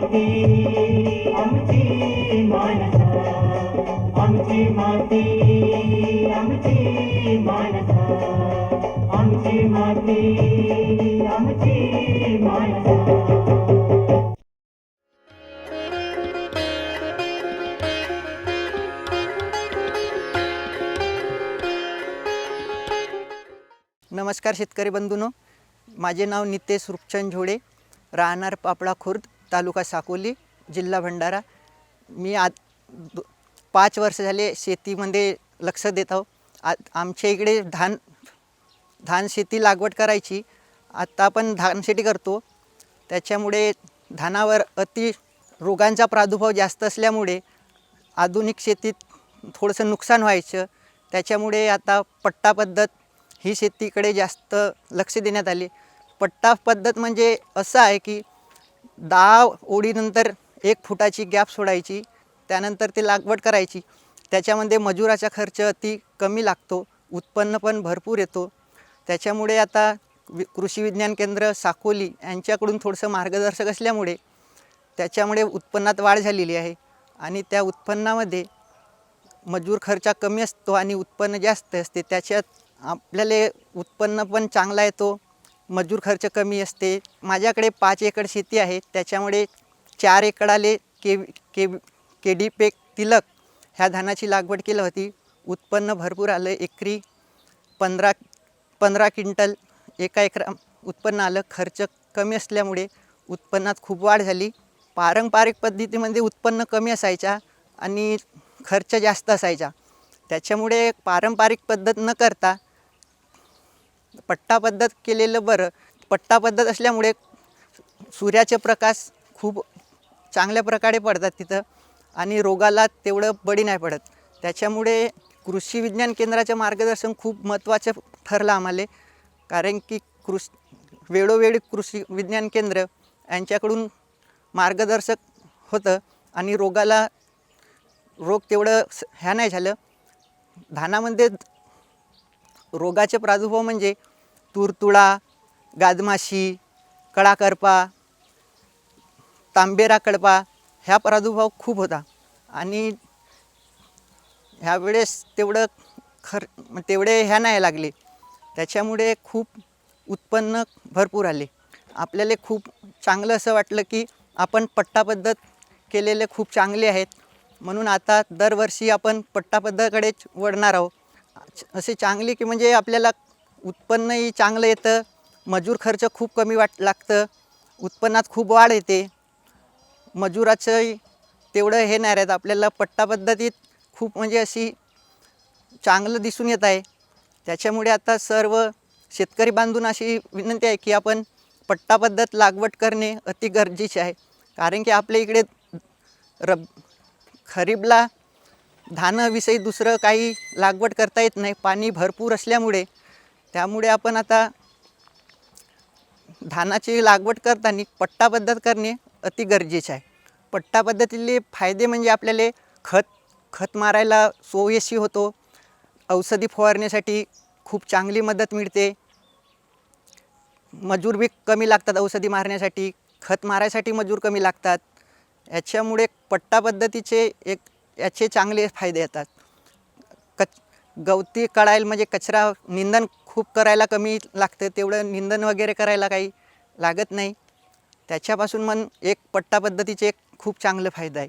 माती आमची मानसा. आमची माती आमची मानसा. आमची माती आमची मानसा. नमस्कार शेतकरी बंधूनो माझे नाव नितेश रुपचंद झोडे राहणार पापडा खुर्द. तालुका साकोली जिल्हा भंडारा. मी आत पाच वर्ष झाले शेतीमध्ये लक्ष देत आहो. आ आमच्या इकडे धान धान शेती लागवड करायची. आत्ता आपण धान शेती करतो. त्याच्यामुळे धानावर अति रोगांचा प्रादुर्भाव जास्त असल्यामुळे आधुनिक शेतीत थोडंसं नुकसान व्हायचं. त्याच्यामुळे आता पट्टा पद्धत ही शेतीकडे जास्त लक्ष देण्यात आले. पट्टा पद्धत म्हणजे असं आहे की दहा ओळीनंतर एक फुटाची गॅप सोडायची त्यानंतर ती लागवड करायची. त्याच्यामध्ये मजुराचा खर्च अति कमी लागतो उत्पन्न पण भरपूर येतो. त्याच्यामुळे आता वि कृषी विज्ञान केंद्र साकोली यांच्याकडून थोडंसं मार्गदर्शक असल्यामुळे त्याच्यामुळे उत्पन्नात वाढ झालेली आहे. आणि त्या उत्पन्नामध्ये मजूर खर्च कमी असतो आणि उत्पन्न जास्त असते. त्याच्यात आपल्याला उत्पन्न पण चांगला येतो. मजूर खर्च कमी असते. माझ्याकडे पाच एकर शेती आहे. त्याच्यामुळे चार एकराले के के के डी पेक तिलक ह्या धानाची लागवड केली होती. उत्पन्न भरपूर आलं. एकरी पंधरा पंधरा क्विंटल एका एकरा उत्पन्न आलं. खर्च कमी असल्यामुळे उत्पन्नात खूप वाढ झाली. पारंपरिक पद्धतीमध्ये उत्पन्न कमी असायचा आणि खर्च जास्त असायचा. त्याच्यामुळे पारंपरिक पद्धत न करता पट्टा पद्धत केलेलं बरं. पट्टा पद्धत असल्यामुळे सूर्याचे प्रकाश खूप चांगल्या प्रकारे पडतात तिथं आणि रोगाला तेवढं बळी नाही पडत. त्याच्यामुळे कृषी विज्ञान केंद्राचं मार्गदर्शन खूप महत्त्वाचं ठरलं आम्हाला. कारण की कृष वेळोवेळी कृषी विज्ञान केंद्र यांच्याकडून मार्गदर्शक होतं आणि रोगाला रोग तेवढं स- ह्या नाही झालं. धानामध्ये रोगाचे प्रादुर्भाव म्हणजे तुरतुळा गादमाशी कळाकरपा तांबेरा कडपा ह्या प्रादुर्भाव खूप होता. आणि ह्यावेळेस तेवढं खर तेवढे ह्या नाही लागले. त्याच्यामुळे खूप उत्पन्न भरपूर आले. आपल्याला खूप चांगलं असं वाटलं की आपण पट्टा पद्धत केलेले खूप चांगले आहेत. म्हणून आता दरवर्षी आपण पट्टा पद्धतीकडेच वळणार आहोत. असे चांगले की म्हणजे आपल्याला उत्पन्नही चांगलं येतं मजूर खर्च खूप कमी वाट लागतं उत्पन्नात खूप वाढ येते. मजुराचंही तेवढं हे नाही राहत आपल्याला पट्टा पद्धतीत खूप म्हणजे अशी चांगलं दिसून येत आहे. त्याच्यामुळे आता सर्व शेतकरी बांधून अशी विनंती आहे की आपण पट्टा पद्धत लागवड करणे अति गरजेचे आहे. कारण की आपल्या इकडे रब खरीबला धानाविषयी दुसरं काही लागवड करता येत नाही. पाणी भरपूर असल्यामुळे. त्यामुळे आपण आता धानाची लागवड करताना पट्टा पद्धत करणे अति गरजेचे आहे. पट्टा पद्धतीतले फायदे म्हणजे आपल्याला खत खत मारायला सोयशी होतो. औषधी फवारण्यासाठी खूप चांगली मदत मिळते. मजूर बी कमी लागतात औषधी मारण्यासाठी. खत मारायसाठी मजूर कमी लागतात. याच्यामुळे पट्टा पद्धतीचे एक याचे चांगले फायदे येतात. कच गवती काढायला म्हणजे कचरा निंदन खूप करायला कमी लागतं तेवढं निंदन वगैरे करायला काही लागत नाही. त्याच्यापासून मन एक पट्टा पद्धतीचे एक खूप चांगलं फायदा आहे.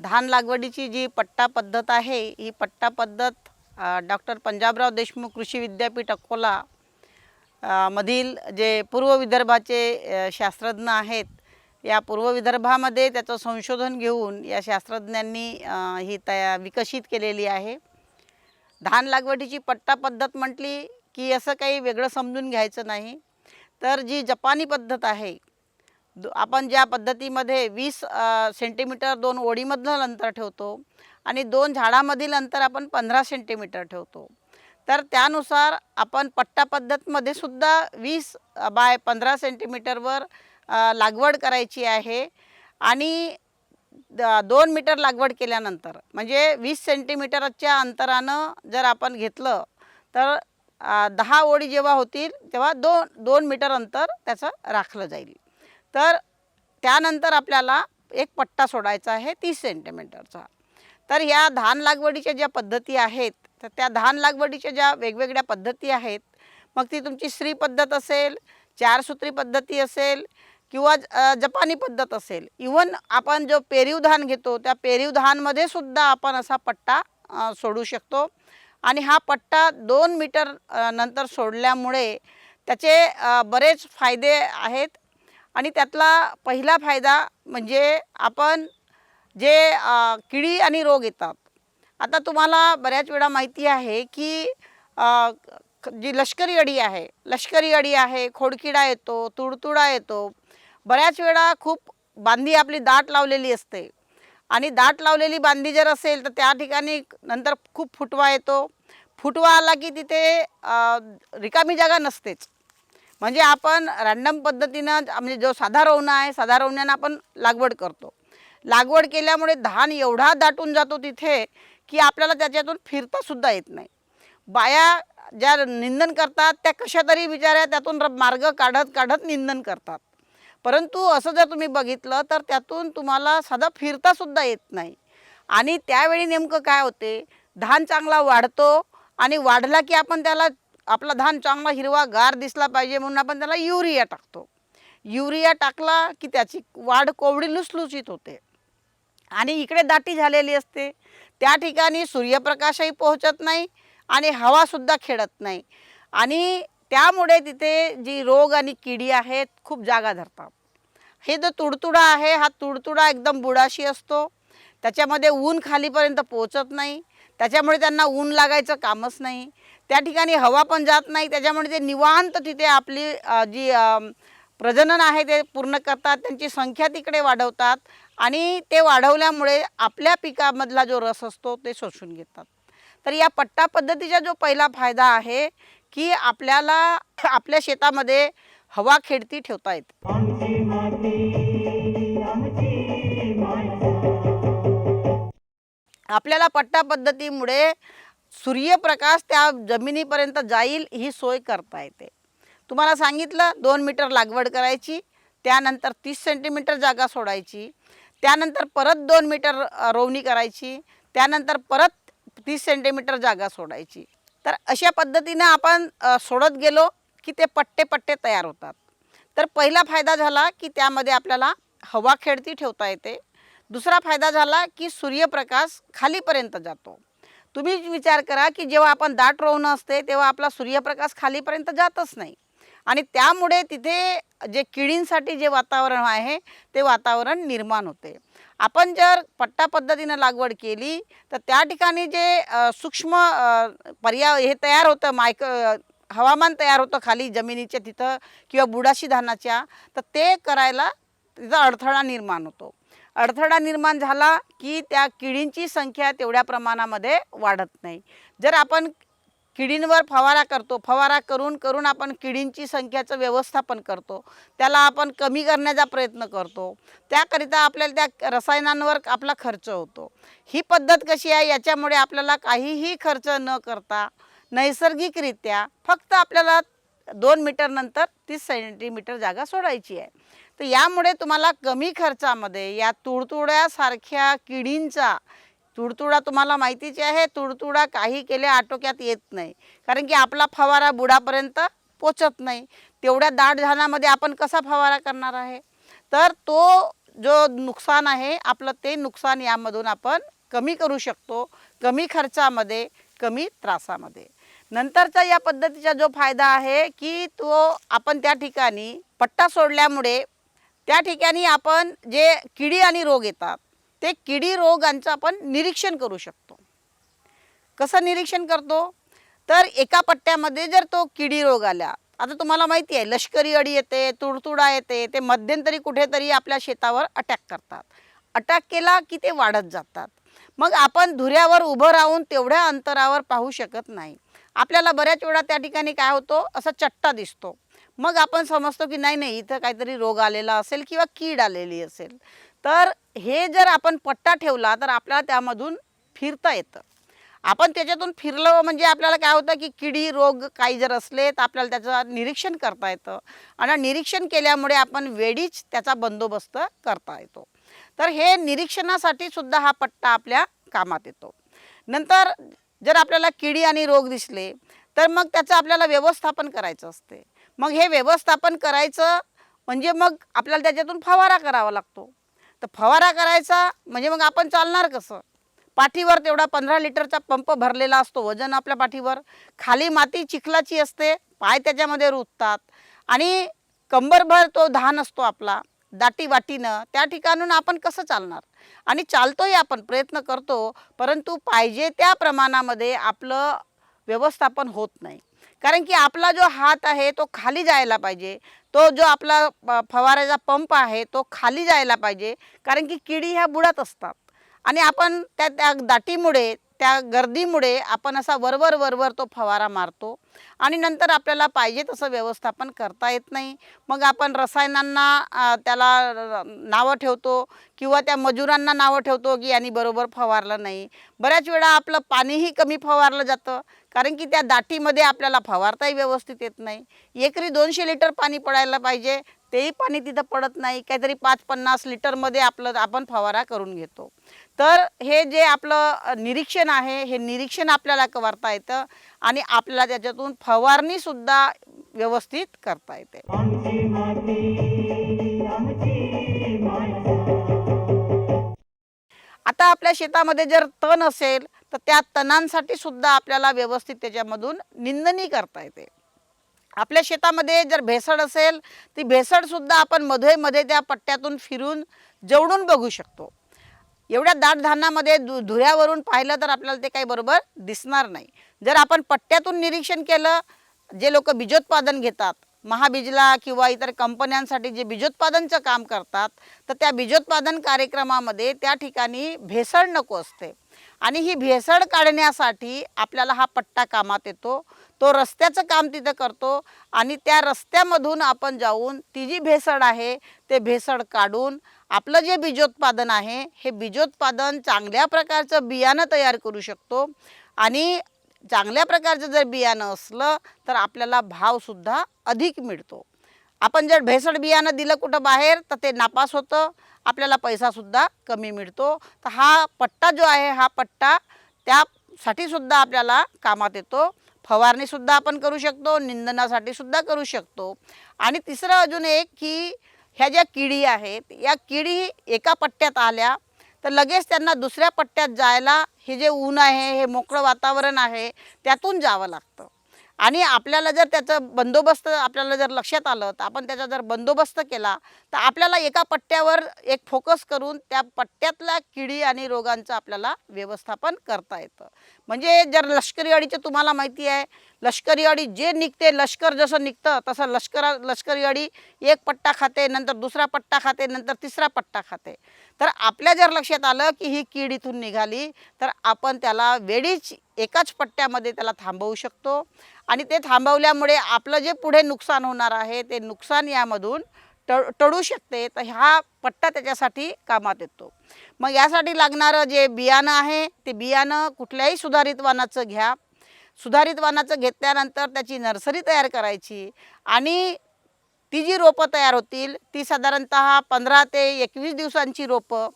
धान लागवडीची जी पट्टा पद्धत आहे ही पट्टा पद्धत डॉक्टर पंजाबराव देशमुख कृषी विद्यापीठ अकोला मधील जे पूर्व विदर्भाचे शास्त्रज्ञ आहेत या पूर्व विदर्भामध्ये त्याचं संशोधन घेऊन या शास्त्रज्ञांनी ही तया विकसित केलेली आहे. धान लागवडीची पट्टा पद्धत म्हटली की असं काही वेगळं समजून घ्यायचं नाही. तर जी जपानी पद्धत आहे आपण ज्या पद्धतीमध्ये वीस सेंटीमीटर दोन ओळीमधलं अंतर ठेवतो आणि दोन झाडामधील अंतर आपण पंधरा सेंटीमीटर ठेवतो. तर त्यानुसार आपण पट्टा पद्धतमध्ये सुद्धा वीस बाय पंधरा सेंटीमीटरवर लागवड करायची आहे. आणि दोन मीटर लागवड केल्यानंतर म्हणजे वीस सेंटीमीटरच्या अंतरानं जर आपण घेतलं तर दहा ओळी जेव्हा होतील तेव्हा दोन दोन मीटर अंतर त्याचं राखलं जाईल. तर त्यानंतर आपल्याला एक पट्टा सोडायचा आहे तीस सेंटीमीटरचा. तर ह्या धान लागवडीच्या ज्या पद्धती आहेत तर त्या धान लागवडीच्या ज्या वेगवेगळ्या पद्धती आहेत मग ती तुमची स्त्री पद्धत असेल चारसूत्री पद्धती असेल किंवा जपानी पद्धत असेल. इवन आपण जो पेरीव धान घेतो त्या पेरीव धानमध्ये सुद्धा आपण असा पट्टा सोडू शकतो. आणि हा पट्टा दोन मीटर नंतर सोडल्यामुळे त्याचे बरेच फायदे आहेत. आणि त्यातला पहिला फायदा म्हणजे आपण जे किडी आणि रोग येतात. आता तुम्हाला बऱ्याच वेळा माहिती आहे की जी लष्करी अळी आहे लष्करी अळी आहे खोडकिडा येतो तुडतुडा येतो बऱ्याच वेळा खूप बांधी आपली दाट लावलेली असते. आणि दाट लावलेली बांधी जर असेल तर त्या ठिकाणी नंतर खूप फुटवा येतो. फुटवा आला की तिथे रिकामी जागा नसतेच. म्हणजे आपण रॅन्डम पद्धतीनं म्हणजे जो साधा रवणा आहे साधा रोवण्यानं आपण लागवड करतो. लागवड केल्यामुळे धान एवढा दाटून जातो तिथे की आपल्याला त्याच्यातून फिरतासुद्धा येत नाही. बाया ज्या निंदन करतात त्या कशा तरी बिचाऱ्या त्यातून मार्ग काढत काढत निंदन करतात. परंतु असं जर तुम्ही बघितलं तर त्यातून तुम्हाला साधा फिरतासुद्धा येत नाही. आणि त्यावेळी नेमकं काय होते? धान चांगला वाढतो आणि वाढला की आपण त्याला आपला धान चांगला हिरवा गार दिसला पाहिजे म्हणून आपण त्याला युरिया टाकतो. युरिया टाकला की त्याची वाढ कोवडी लुसलुसीत होते. आणि इकडे दाटी झालेली असते. त्या ठिकाणी सूर्यप्रकाशही पोहोचत नाही आणि हवासुद्धा खेळत नाही. आणि त्यामुळे तिथे जी रोग आणि किडी आहेत खूप जागा धरतात. हे जो तुडतुडा आहे हा तुडतुडा एकदम बुडाशी असतो. त्याच्यामध्ये ऊन खालीपर्यंत पोचत नाही. त्याच्यामुळे त्यांना ऊन लागायचं कामच नाही. त्या ठिकाणी हवा पण जात नाही. त्याच्यामुळे ते निवांत तिथे आपली जी प्रजनन आहे ते पूर्ण करतात. त्यांची संख्या तिकडे वाढवतात आणि ते वाढवल्यामुळे आपल्या पिकामधला जो रस असतो ते शोषून घेतात. तर या पट्टा पद्धतीचा जो पहिला फायदा आहे की आपल्याला आपल्या शेतामध्ये हवा खेळती ठेवता येते. आपल्याला पट्टा पद्धतीमुळे सूर्यप्रकाश त्या जमिनीपर्यंत जाईल ही सोय करता येते. तुम्हाला सांगितलं दोन मीटर लागवड करायची त्यानंतर तीस सेंटीमीटर जागा सोडायची त्यानंतर परत दोन मीटर रोवणी करायची त्यानंतर परत तीस सेंटीमीटर जागा सोडायची. तर अशा पद्धतीनं आपण सोडत गेलो की ते पट्टे पट्टे तयार होतात. तर पहिला फायदा झाला की त्यामध्ये आपल्याला हवा खेळती ठेवता येते. दुसरा फायदा झाला की सूर्यप्रकाश खालीपर्यंत जातो. तुम्ही विचार करा की जेव्हा आपण दाट रोवणं असते तेव्हा आपला सूर्यप्रकाश खालीपर्यंत जातच नाही. आणि त्यामुळे तिथे जे किडींसाठी जे वातावरण आहे ते वातावरण निर्माण होते. आपण जर पट्टा पद्धतीनं लागवड केली तर त्या ठिकाणी जे सूक्ष्म पर्याय हे तयार होतं मायक हवामान तयार होतं खाली जमिनीच्या तिथं किंवा बुडाशी धानाच्या तर ते करायला तिचा अडथळा निर्माण होतो. अडथळा निर्माण झाला की त्या किडींची संख्या तेवढ्या प्रमाणामध्ये वाढत नाही. जर आपण किडींवर फवारा करतो. फवारा करून करून आपण किडींची संख्याचं व्यवस्थापन करतो. त्याला आपण कमी करण्याचा प्रयत्न करतो. त्याकरिता आपल्याला त्या रसायनांवर आपला खर्च होतो. ही पद्धत कशी आहे? याच्यामुळे आपल्याला काहीही खर्च न करता नैसर्गिकरित्या फक्त आपल्याला दोन मीटरनंतर तीस सेंटीमीटर जागा सोडायची आहे. तर यामुळे तुम्हाला कमी खर्चामध्ये या तुडतुड्यासारख्या किडींचा तुडतुडा तुम्हाला माहितीची आहे तुडतुडा काही केले आटोक्यात येत नाही. कारण की आपला फवारा बुडापर्यंत पोचत नाही. तेवढ्या दाट झाडामध्ये आपण कसा फवारा करणार आहे? तर तो जो नुकसान आहे आपलं ते नुकसान यामधून आपण कमी करू शकतो कमी खर्चामध्ये कमी त्रासामध्ये. नंतरचा या पद्धतीचा जो फायदा आहे की तो आपण त्या ठिकाणी पट्टा सोडल्यामुळे त्या ठिकाणी आपण जे किडी आणि रोग येतात ते किडी रोगांचं आपण निरीक्षण करू शकतो. कसं निरीक्षण करतो? तर एका पट्ट्यामध्ये जर तो किडी रोग आला आता तुम्हाला माहिती आहे लष्करी अडी येते तुडतुडा येते ते मध्यंतरी कुठेतरी आपल्या शेतावर अटॅक करतात. अटॅक केला की ते वाढत जातात. मग आपण धुऱ्यावर उभं राहून तेवढ्या अंतरावर पाहू शकत नाही. आपल्याला बऱ्याच वेळा त्या ठिकाणी काय होतो? असा चट्टा दिसतो. मग आपण समजतो की नाही नाही इथं काहीतरी रोग आलेला असेल किंवा कीड आलेली असेल. तर हे जर आपण पट्टा ठेवला तर आपल्याला त्यामधून फिरता येतं. आपण त्याच्यातून फिरलं म्हणजे आपल्याला काय होतं की किडी रोग काही जर असले तर आपल्याला त्याचं निरीक्षण करता येतं. आणि निरीक्षण केल्यामुळे आपण वेळीच त्याचा बंदोबस्त करता येतो. तर हे निरीक्षणासाठी सुद्धा हा पट्टा आपल्या कामात येतो. नंतर जर आपल्याला किडी आणि रोग दिसले तर मग त्याचं आपल्याला व्यवस्थापन करायचं असते. मग हे व्यवस्थापन करायचं म्हणजे मग आपल्याला त्याच्यातून फवारा करावा लागतो. तर फवारा करायचा म्हणजे मग आपण चालणार कसं? पाठीवर तेवढा पंधरा लिटरचा पंप भरलेला असतो वजन आपल्या पाठीवर. खाली माती चिखलाची असते पाय त्याच्यामध्ये रुततात. आणि कंबरभर तो धान असतो आपला दाटी वाटीनं त्या ठिकाणून आपण कसं चालणार? आणि चालतोही आपण प्रयत्न करतो परंतु पाहिजे त्या प्रमाणामध्ये आपलं व्यवस्थापन होत नाही. कारण की आपला जो हात आहे तो खाली जायला पाहिजे. तो जो आपला अ, फवाऱ्याचा पंप आहे तो खाली जायला पाहिजे. कारण की किडी ह्या बुडात असतात. आणि आपण त्या त्या दाटीमुळे त्या गर्दीमुळे आपण असा वरवर वरवर तो फवारा मारतो आणि नंतर आपल्याला पाहिजे तसं व्यवस्थापन करता येत नाही. मग आपण रसायनांना त्याला नावं ठेवतो किंवा त्या मजुरांना नावं ठेवतो की यांनी बरोबर फवारलं नाही. बऱ्याच वेळा आपलं पाणीही कमी फवारलं जातं कारण की त्या दाटीमध्ये आपल्याला फवारताही व्यवस्थित येत नाही. एकरी दोनशे लिटर पाणी पडायला पाहिजे तेही पाणी तिथं पडत नाही. काहीतरी पाच पन्नास लिटरमध्ये आपलं आपण फवारा करून घेतो. तर हे जे आपलं निरीक्षण आहे हे निरीक्षण आपल्याला करता येतं आणि आपल्याला त्याच्यातून फवारणीसुद्धा व्यवस्थित करता येते. आता आपल्या शेतामध्ये जर तण असेल तर त्या तणांसाठी सुद्धा आपल्याला व्यवस्थित त्याच्यामधून निंदणी करता येते. आपल्या शेतामध्ये जर भेसळ असेल ती भेसळसुद्धा आपण मध्ये मध्ये त्या पट्ट्यातून फिरून जवळून बघू शकतो. एवढ्या दाट धानामध्ये धु धुऱ्यावरून पाहिलं तर आपल्याला ते काही बरोबर दिसणार नाही. जर आपण पट्ट्यातून निरीक्षण केलं जे लोक बीजोत्पादन घेतात महाबीजला किंवा इतर कंपन्यांसाठी जे बीजोत्पादनचं काम करतात तर त्या बीजोत्पादन कार्यक्रमामध्ये त्या ठिकाणी भेसळ नको असते. आणि ही भेसळ काढण्यासाठी आपल्याला हा पट्टा कामात येतो. तो रस्त्याचं काम तिथं करतो आणि त्या रस्त्यामधून आपण जाऊन ती जी भेसळ आहे ते भेसळ काढून आपलं जे बीजोत्पादन आहे हे बीजोत्पादन चांगल्या प्रकारचं बियाणं तयार करू शकतो. आणि चांगल्या प्रकारचं जर बियाणं असलं तर आपल्याला भावसुद्धा अधिक मिळतो. आपण जर भेसळ बियाणं दिलं कुठं बाहेर तर ते नापास होतं आपल्याला पैसासुद्धा कमी मिळतो. तर हा पट्टा जो आहे हा पट्टा त्यासाठी सुद्धा आपल्याला कामात येतो. फवारणीसुद्धा आपण करू शकतो निंदनासाठी सुद्धा करू शकतो. आणि तिसरं अजून एक की ह्या ज्या किडी आहेत या किडी एका पट्ट्यात आल्या तर लगेच त्यांना दुसऱ्या पट्ट्यात जायला हे जे ऊन आहे हे मोकळं वातावरण आहे त्यातून जावं लागतं. आणि आपल्याला जर त्याचं बंदोबस्त आपल्याला जर लक्षात आलं तर आपण त्याचा जर बंदोबस्त केला तर आपल्याला एका पट्ट्यावर एक फोकस करून त्या पट्ट्यातल्या किडी आणि रोगांचं आपल्याला व्यवस्थापन करता येतं. म्हणजे जर लष्करी अडीचं तुम्हाला माहिती आहे लष्करी अडी जे निघते लष्कर जसं निघतं तसं लष्करा लष्करी अडी एक पट्टा खाते नंतर दुसरा पट्टा खाते नंतर तिसरा पट्टा खाते. तर आपल्या जर लक्षात आलं की ही कीड इथून निघाली तर आपण त्याला वेळीच एकाच पट्ट्यामध्ये त्याला थांबवू शकतो. आणि ते थांबवल्यामुळे आपलं जे पुढे नुकसान होणार आहे ते नुकसान यामधून ट टळू शकते. तर हा पट्टा त्याच्यासाठी कामात येतो. मग यासाठी लागणारं जे बियाणं आहे ते बियाणं कुठल्याही सुधारित वाणाचं घ्या. सुधारित वाणाचं घेतल्यानंतर त्याची नर्सरी तयार करायची आणि ती जी रोपं तयार होतील ती साधारणत पंधरा ते एकवीस दिवसांची रोपं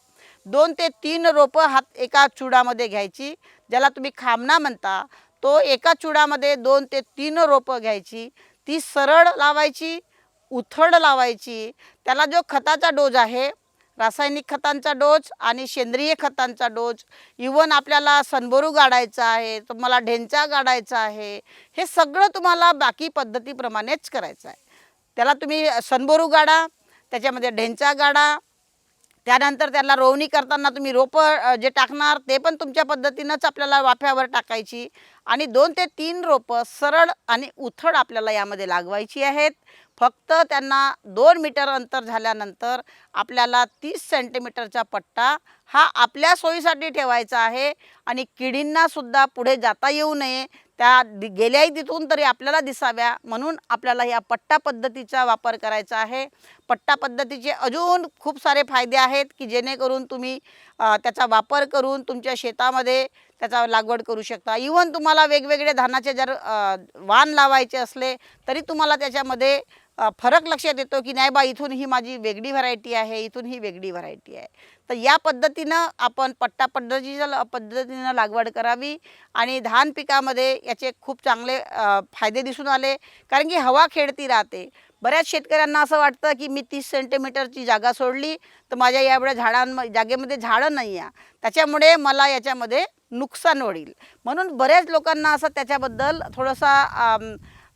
दोन ते तीन रोपं हात एका चुडामध्ये घ्यायची ज्याला तुम्ही खामना म्हणता. तो एका चुडामध्ये दोन ते तीन रोपं घ्यायची ती सरळ लावायची उथळ लावायची. त्याला जो खताचा डोज आहे रासायनिक खतांचा डोज आणि सेंद्रिय खतांचा डोज इवन आपल्याला सनबोरू गाडायचा आहे तुम्हाला ढेंचा गाडायचा आहे हे सगळं तुम्हाला बाकी पद्धतीप्रमाणेच करायचं आहे. त्याला तुम्ही सनबोरू गाडा त्याच्यामध्ये ढेंचा गाडा त्यानंतर त्याला रोवणी करताना तुम्ही रोपं जे टाकणार ते पण तुमच्या पद्धतीनंच आपल्याला वाफ्यावर टाकायची. आणि दोन ते तीन रोपं सरळ आणि उथळ आपल्याला यामध्ये लागवायची आहेत. फक्त त्यांना दोन मीटर अंतर झाल्यानंतर आपल्याला तीस सेंटीमीटरचा पट्टा हा आपल्या सोयीसाठी ठेवायचा आहे. आणि किडींनासुद्धा पुढे जाता येऊ नये. त्या दि- गेल्याही तिथून तरी आपल्याला दिसाव्या. म्हणून आपल्याला या पट्टा पद्धतीचा वापर करायचा आहे. पट्टा पद्धतीचे अजून खूप सारे फायदे आहेत की जेणेकरून तुम्ही त्याचा वापर करून तुमच्या शेतामध्ये त्याचा लागवड करू शकता. इवन तुम्हाला वेगवेगळे धानाचे जर वाण लावायचे असले तरी तुम्हाला त्याच्यामध्ये फरक लक्षात येतो की नाही बा इथून ही माझी वेगळी व्हरायटी आहे इथून ही वेगळी व्हरायटी आहे. तर या पद्धतीनं आपण पट्टा पद्धतीच्या पद्धतीनं लागवड करावी आणि धान पिकामध्ये याचे खूप चांगले फायदे दिसून आले. कारण की हवा खेळती राहते. बऱ्याच शेतकऱ्यांना असं वाटतं की मी तीस सेंटीमीटरची जागा सोडली तर माझ्या यावेळेस झाडांम जागेमध्ये झाडं नाही आहे त्याच्यामुळे मला याच्यामध्ये नुकसान होईल. म्हणून बऱ्याच लोकांना असं त्याच्याबद्दल थोडंसा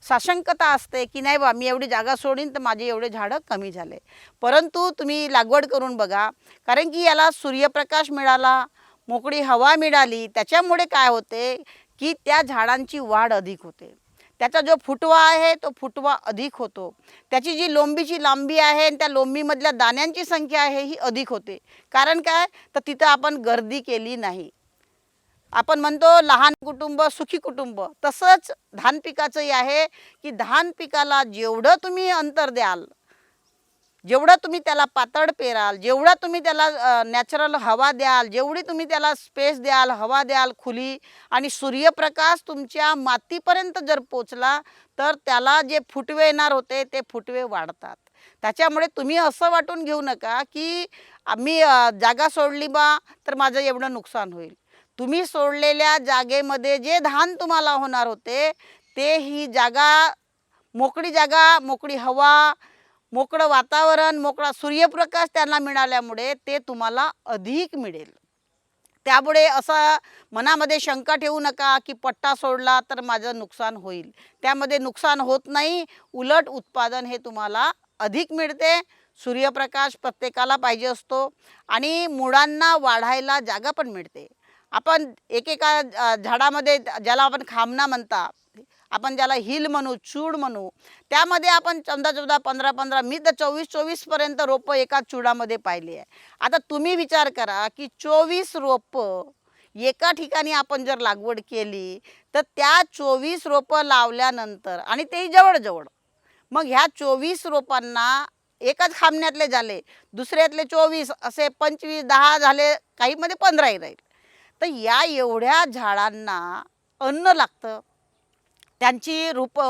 साशंकता असते की नाही बा मी एवढी जागा सोडीन तर माझे एवढे झाडं कमी झाले. परंतु तुम्ही लागवड करून बघा कारण की याला सूर्यप्रकाश मिळाला मोकळी हवा मिळाली त्याच्यामुळे काय होते की त्या झाडांची वाढ अधिक होते. त्याचा जो फुटवा आहे तो फुटवा अधिक होतो. त्याची जी लोंबीची लांबी आहे आणि त्या लोंबीमधल्या दाण्यांची संख्या आहे ही अधिक होते. कारण काय? तर तिथं आपण गर्दी केली नाही. आपण म्हणतो लहान कुटुंब सुखी कुटुंब. तसंच धान पिकाचंही आहे की धान पिकाला जेवढं तुम्ही अंतर द्याल जेवढं तुम्ही त्याला पातळ पेराल जेवढा तुम्ही त्याला नॅचरल हवा द्याल जेवढी तुम्ही त्याला स्पेस द्याल हवा द्याल खुली आणि सूर्यप्रकाश तुमच्या मातीपर्यंत जर पोचला तर त्याला जे फुटवे येणार होते ते फुटवे वाढतात. त्याच्यामुळे तुम्ही असं वाटून घेऊ नका की आम्ही जागा सोडली बा तर माझं एवढं नुकसान होईल. तुम्ही सोडलेल्या जागेमध्ये जे धान तुम्हाला होणार होते ते ही जागा मोकळी जागा मोकळी हवा मोकळं वातावरण मोकळा सूर्यप्रकाश त्यांना मिळाल्यामुळे ते तुम्हाला अधिक मिळेल. त्यामुळे असं मनामध्ये शंका ठेवू नका की पट्टा सोडला तर माझं नुकसान होईल. त्यामध्ये नुकसान होत नाही उलट उत्पादन हे तुम्हाला अधिक मिळते सूर्यप्रकाश प्रत्येकाला पाहिजे असतो आणि मुळांना वाढायला जागा पण मिळते. आपण एकेका झाडामध्ये ज्याला आपण खामना म्हणता आपण ज्याला हिल म्हणू चूड म्हणू त्यामध्ये आपण चौदा चौदा पंधरा पंधरा मी तर चोवीस चोवीसपर्यंत रोपं एका चुडामध्ये पाहिली आहे. आता तुम्ही विचार करा की चोवीस रोपं एका ठिकाणी आपण जर लागवड केली तर त्या चोवीस रोपं लावल्यानंतर आणि तेही जवळजवळ मग ह्या चोवीस रोपांना एकाच खांबण्यातले झाले दुसऱ्यातले चोवीस असे पंचवीस दहा झाले काहीमध्ये पंधराही राहील. तर या एवढ्या झाडांना अन्न लागतं. त्यांची रोप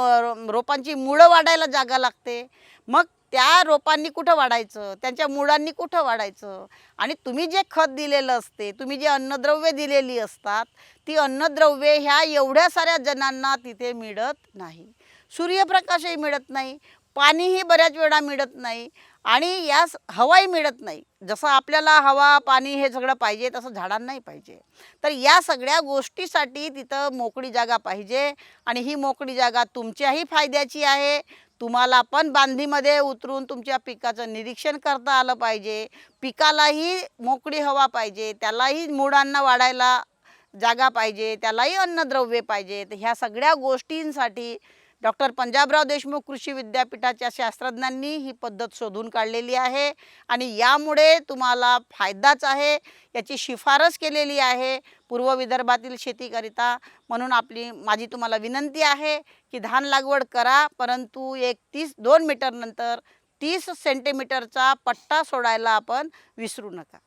रोपांची मुळं वाढायला जागा लागते. मग त्या रोपांनी कुठं वाढायचं? त्यांच्या मुळांनी कुठं वाढायचं? आणि तुम्ही जे खत दिलेलं असते तुम्ही जे अन्नद्रव्य दिलेली असतात ती अन्नद्रव्ये ह्या एवढ्या साऱ्या जणांना तिथे मिळत नाही. सूर्यप्रकाशही मिळत नाही. पाणीही बऱ्याच वेळा मिळत नाही. आणि यास हवाही मिळत नाही. जसं आपल्याला हवा पाणी हे सगळं पाहिजे तसं झाडांनाही पाहिजे. तर या सगळ्या गोष्टीसाठी तिथं मोकळी जागा पाहिजे आणि ही मोकळी जागा तुमच्याही फायद्याची आहे. तुम्हाला पण बांधीमध्ये उतरून तुमच्या पिकाचं निरीक्षण करता आलं पाहिजे. पिकालाही मोकळी हवा पाहिजे त्यालाही मुळांना वाढायला जागा पाहिजे त्यालाही अन्नद्रव्ये पाहिजे तर ह्या सगळ्या गोष्टींसाठी डॉक्टर पंजाबराव देशमुख कृषी विद्यापीठाच्या शास्त्रज्ञांनी ही पद्धत शोधून काढलेली आहे आणि यामुळे तुम्हाला फायदाच आहे याची शिफारस केलेली आहे पूर्व विदर्भातील शेतीकरिता. म्हणून आपली माझी तुम्हाला विनंती आहे की धान लागवड करा परंतु एक तीस दोन मीटरनंतर तीस सेंटीमीटरचा पट्टा सोडायला आपण विसरू नका.